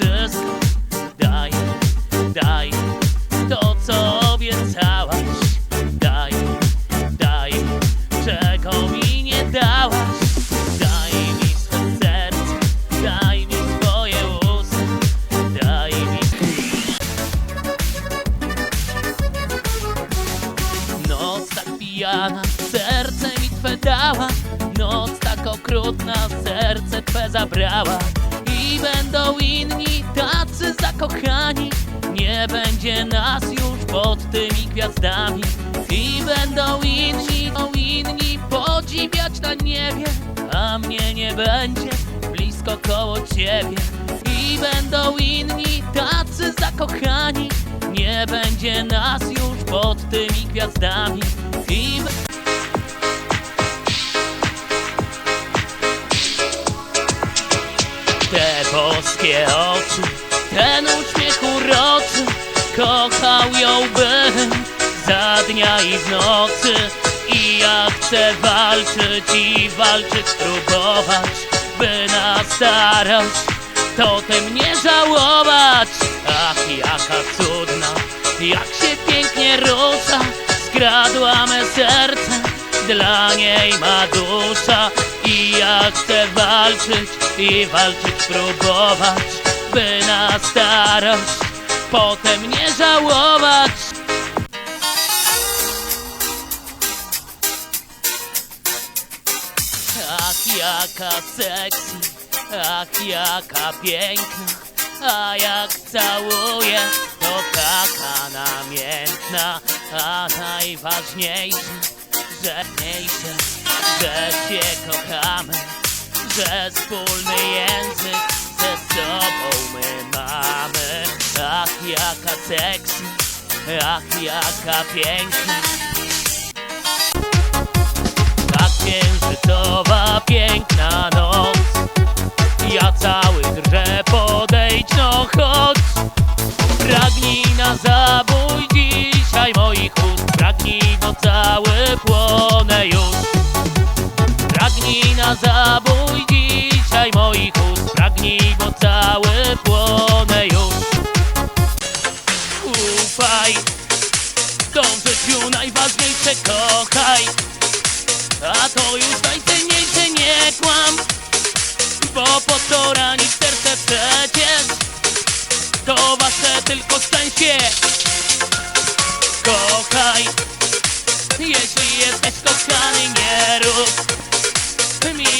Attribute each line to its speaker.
Speaker 1: wszystko. Daj, daj to, co obiecałaś. Daj, daj, czego mi nie dałaś. Daj mi swoje serce, daj mi swoje usta. Daj mi... Noc tak pijana, serce mi twe dała. Noc tak okrutna, serce twe zabrała będą inni tacy zakochani. Nie będzie nas już pod tymi gwiazdami. I będą inni, o inni podziwiać na niebie A mnie nie będzie blisko koło ciebie. I będą inni tacy zakochani. Nie będzie nas już pod tymi gwiazdami. I boskie oczy, ten uśmiech uroczy. Kochał ją bym za dnia i w nocy. I ja chcę walczyć i walczyć, próbować By na starość totem nie żałować. Ach, jaka cudna, jak się pięknie rusza. Skradła me serce, dla niej ma dusza I ja chcę walczyć i walczyć, próbować By na starość potem nie żałować. Ach, jaka sexy, ach, jaka piękna A jak całuje, to taka namiętna A najważniejsze, że mniejsze, że się kochamy Że wspólny język ze sobą my mamy. Ach, jaka sexy, ach, jaka piękna. Ta księżycowa piękna noc. Ja cały drżę podejdź no chodź. Pragnij na moich Pragnij, bo cały płonę już. Pragnij na zabój dzisiaj moich ust. Pragnij, bo cały płonę już. Ufaj, w tym życiu najważniejsze kochaj. A to już najcenniejsze nie kłam Bo po co ranić serce przecież? To wasze tylko szczęście shining arrow. Me